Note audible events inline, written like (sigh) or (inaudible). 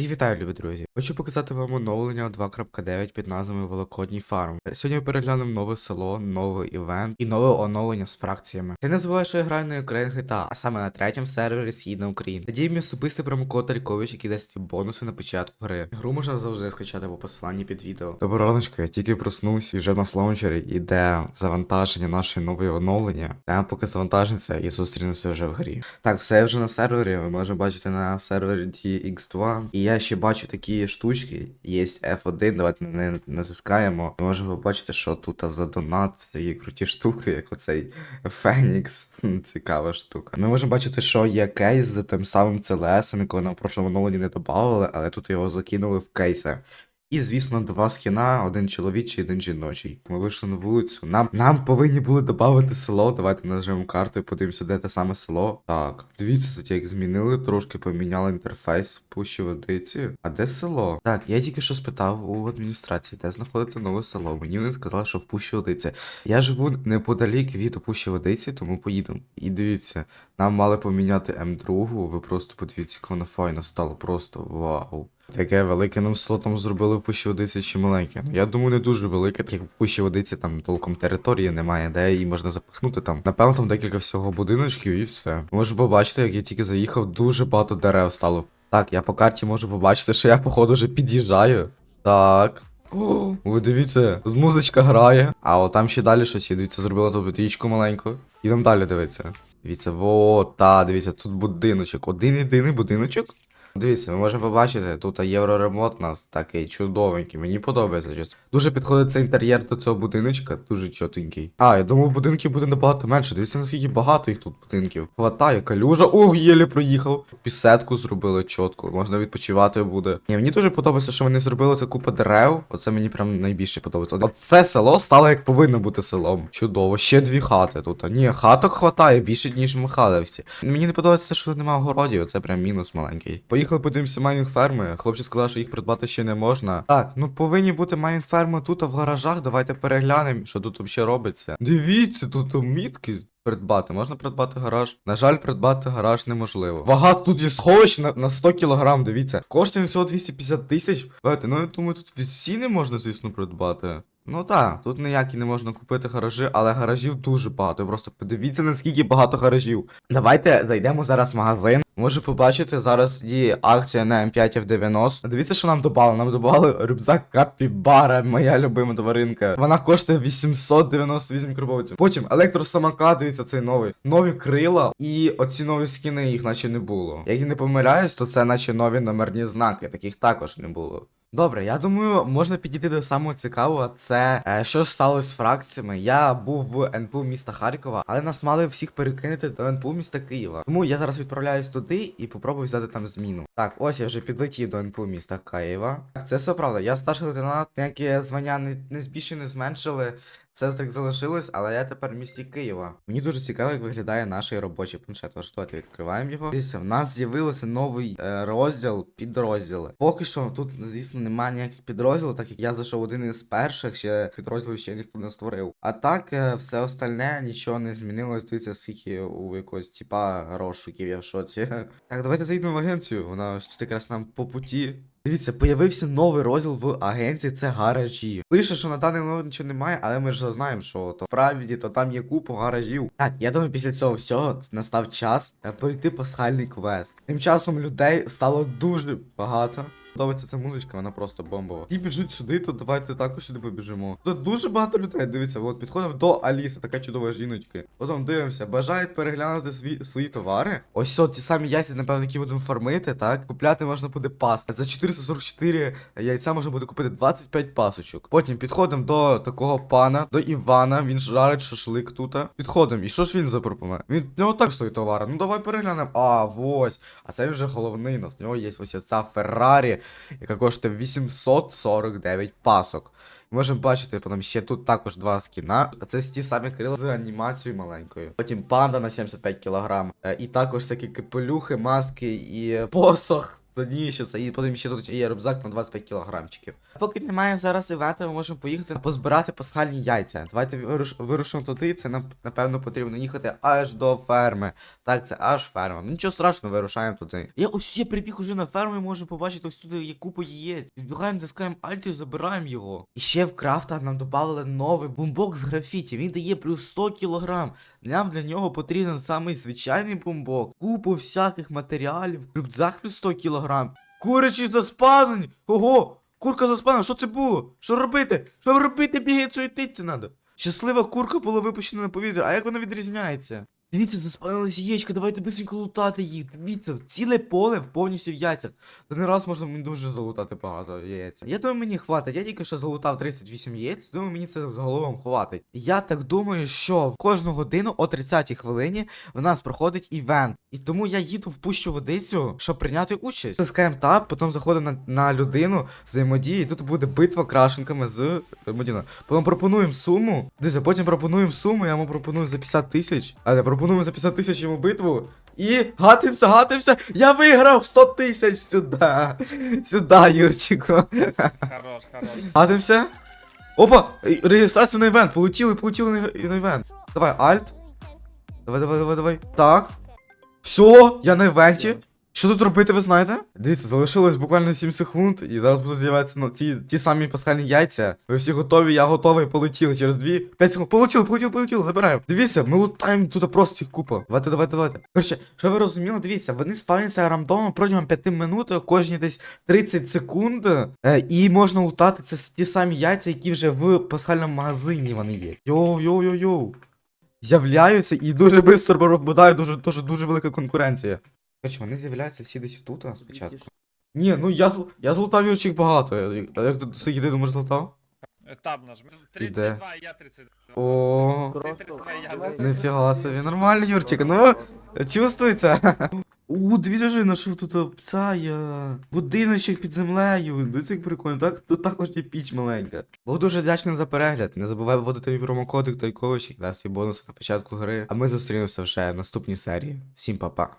Всіх вітаю, любі друзі. Хочу показати вам оновлення 2.9 під назвою Великодній фарм. Сьогодні переглянемо нове село, новий івент і нове оновлення з фракціями. Ти не що я граю на Ukraine GTA, а саме на третьому сервері Східна Україна. Тоді мій особистий промокод Тарікович, який дасть бонуси на початку гри. Гру можна завжди скачати по посиланні під відео. Доброго раночку, я тільки проснувся і вже на лаунчері іде завантаження нашої нової оновлення. Я поки завантажиться і зустрінемося вже в грі. Так, все вже на сервері. Ви можете бачити на сервері DX2. І я ще бачу такі штучки. Є F1, давайте неї натискаємо. І можемо побачити, що тут за донат такі круті штуки, як оцей Фенікс. Цікава штука. Ми можемо бачити, що є кейс з тим самим CLS, якого нам в прошлому оновленні не додавали, але тут його закинули в кейси. І, звісно, два скіна, один чоловічий, один жіночий. Ми вийшли на вулицю. Нам нам повинні були додати село. Давайте нажмемо карту і подивимося, де те саме село. Так, дивіться, як змінили, трошки поміняли інтерфейс пущі водиці. А де село? Так, я тільки що спитав у адміністрації, де знаходиться нове село. Мені вони сказали, що в пущі водиці. Я живу неподалік від пущі водиці, тому поїдемо. І дивіться, нам мали поміняти М2, ви просто подивіться, як воно файно стало, просто вау. Таке велике нам село там зробили в пущі водиці чи маленьке. Ну, я думаю, не дуже велике, так як в пущі водиці там толком території немає, де її можна запихнути там. Напевно, там декілька всього будиночків і все. Можу побачити, як я тільки заїхав, дуже багато дерев стало. Так, я по карті можу побачити, що я, походу, вже під'їжджаю. Так. О, ви дивіться, з музичка грає. А от там ще далі щось є. Дивіться, зробила тут річку маленьку. Ідемо далі дивитися. Дивіться, во, та, дивіться, тут будиночок. Один єдиний будиночок. Дивіться, ми можемо побачити, тут євроремонт у нас такий чудовенький. Мені подобається чесно. Дуже підходить цей інтер'єр до цього будиночка, дуже чотенький. А, я думав, будинків буде набагато менше. Дивіться, наскільки багато їх тут будинків. Хватає, калюжа. Ох, єлі проїхав. Пісетку зробили чітко, можна відпочивати буде. Ні, мені дуже подобається, що вони зробили це купа дерев. Оце мені прям найбільше подобається. От це село стало як повинно бути селом. Чудово. Ще дві хати тут. Ні, хаток хватає більше, ніж в Михайлівці. Мені не подобається, що немає городів, це прям мінус маленький. Поїхали подивимося майнінг ферми. Хлопці сказали, що їх придбати ще не можна. Так, ну повинні бути майнінг ферми тут, а в гаражах. Давайте переглянемо, що тут взагалі робиться. Дивіться, тут мітки. Придбати, можна придбати гараж. На жаль, придбати гараж неможливо. Вага тут є сховище на, на 100 кг, дивіться. Коштує всього 250 тисяч. Давайте, ну я думаю, тут всі не можна, звісно, придбати. Ну так, тут ніякі не можна купити гаражі, але гаражів дуже багато. Просто подивіться, наскільки багато гаражів. Давайте зайдемо зараз в магазин. Можу побачити, зараз є акція на М5 F90. Дивіться, що нам додали. Нам додали рюкзак Капібара, моя любима тваринка. Вона коштує 898 крабовців. Потім електросамокат, дивіться, цей новий. Нові крила і оці нові скіни їх наче не було. Як я не помиляюсь, то це наче нові номерні знаки, таких також не було. Добре, я думаю, можна підійти до самого цікавого. Це е, що ж сталося з фракціями. Я був в НПУ міста Харкова, але нас мали всіх перекинути до НПУ міста Києва. Тому я зараз відправляюсь туди і попробую взяти там зміну. Так, ось я вже підлетів до НПУ міста Києва. Це все правда. Я старший лейтенант, ніякі звання не, не збільшили, не зменшили. Все так залишилось, але я тепер в місті Києва. Мені дуже цікаво, як виглядає наш робочий планшет. Давайте відкриваємо його. Дивіться, в нас з'явився новий е, розділ, підрозділи. Поки що тут, звісно, немає ніяких підрозділів, так як я зайшов один із перших, ще підрозділів ще ніхто не створив. А так, е, все остальне нічого не змінилось. Дивіться, скільки у якогось типа розшуків я в шоці. (laughs) Так, давайте зайдемо в агенцію. Вона ось тут якраз нам по путі. Дивіться, появився новий розділ в агенції, це гаражі. Пише, що на даний момент нічого немає, але ми ж знаємо, що то справді, то там є купа гаражів. Так, я думаю, після цього всього настав час е, пройти пасхальний квест. Тим часом людей стало дуже багато. Подобається ця музичка, вона просто бомбова. І біжуть сюди, то давайте також сюди побіжимо. Тут дуже багато людей. Дивіться, от підходимо до Аліси, така чудова жіночка. Потім дивимося, бажають переглянути свої, свої товари. Ось о, ці самі яйця, напевно, які будемо фармити, так? Купляти можна буде пас. За 444 яйця можна буде купити 25 пасочок. Потім підходимо до такого пана, до Івана. Він жарить шашлик тут. Підходимо. І що ж він запропонує? Він в так стоїть товари. Ну давай переглянемо. А, ось. А це вже головний. У нас в нього є ось ця Феррарі яка коштує 849 пасок. Можемо бачити, потім ще тут також два скіна. Це ті самі крила з анімацією маленькою. Потім панда на 75 кг. І також такі капелюхи, маски і посох. Складніше це, і потім ще тут є рюкзак на 25 кілограмчиків. Поки немає зараз івента, ми можемо поїхати позбирати пасхальні яйця. Давайте вируш, вирушимо туди, це нам, напевно потрібно їхати аж до ферми. Так, це аж ферма. Ну нічого страшного, вирушаємо туди. Я ось я прибіг уже на ферму і можемо побачити ось туди є купу яєць. Відбігаємо, тискаємо альт і забираємо його. І ще в крафта нам додали новий бумбокс з графіті. Він дає плюс 100 кілограм. Нам для нього потрібен самий звичайний бомбок, купу всяких матеріалів, рюкзак плюс 100 кілограм. Курячі заспавлені! Ого! Курка заспавнена, що це було? Що робити? Що робити? Бігає суетиться треба? Щаслива курка була випущена на повітря, а як вона відрізняється? Дивіться, заспавнилися яєчка, давайте быстренько лутати їх. Дивіться, ціле поле повністю в яйцях. За не раз можна мені дуже залутати багато яєць. Я думаю, мені хватить. Я тільки що залутав 38 яєць, думаю, мені це загалом хватить. Я так думаю, що в кожну годину о 30-й хвилині в нас проходить івент. І тому я їду в пущу водицю, щоб прийняти участь. Тискаємо таб, потім заходимо на, на людину, взаємодії, і тут буде битва крашенками з Модіна. Потім пропонуємо суму. Дивіться, потім пропонуємо суму, я йому пропоную за 50 тисяч. Але пропонуємо за 50 тисяч йому битву. І гатимся, гатимся. Я виграв 100 тисяч сюди. Сюди, Юрчику. Хорош, хорош. Гатимся. Опа! Реєстрація на івент. Полетіли, полетіли на, на івент. Давай, альт. Давай, давай, давай, давай. Так. Все, я на івенті. Що тут робити, ви знаєте? Дивіться, залишилось буквально 7 секунд, і зараз будуть з'являтися ну, ті, ті самі пасхальні яйця. Ви всі готові, я готовий, полетіли через 2, 5 секунд. Полетіли, полетіли, полетіли, забираємо. Дивіться, ми лутаємо тут просто їх купа. Давайте, давайте, давайте. Коротше, що ви розуміли, дивіться, вони спавняться рандомом протягом 5 минут, кожні десь 30 секунд. Е, і можна лутати це ті самі яйця, які вже в пасхальному магазині вони є. Йоу, йоу, йоу, йоу. З'являються і дуже швидко пропадає дуже, дуже, дуже велика конкуренція. Короче, вони з'являються всі десь тут а, спочатку. Ні, ну я зл... я злутав юрчик багато. Я- А як ти скільки ти думаєш злутав? Е, Таб нажми. Іде. 32, я 32. О, Ти 32, я 32. Нифіга собі, нормально, Юрчик, ну, чувствується. У, дивіться, що я знайшов тут пцая. Будиночок під землею. Дивіться, як прикольно. Так, тут також є піч маленька. Був дуже вдячний за перегляд. Не забувай вводити мій промокодик той ковичик, дасть свій бонус на початку гри. А ми зустрінемося вже в наступній серії. Всім па-па.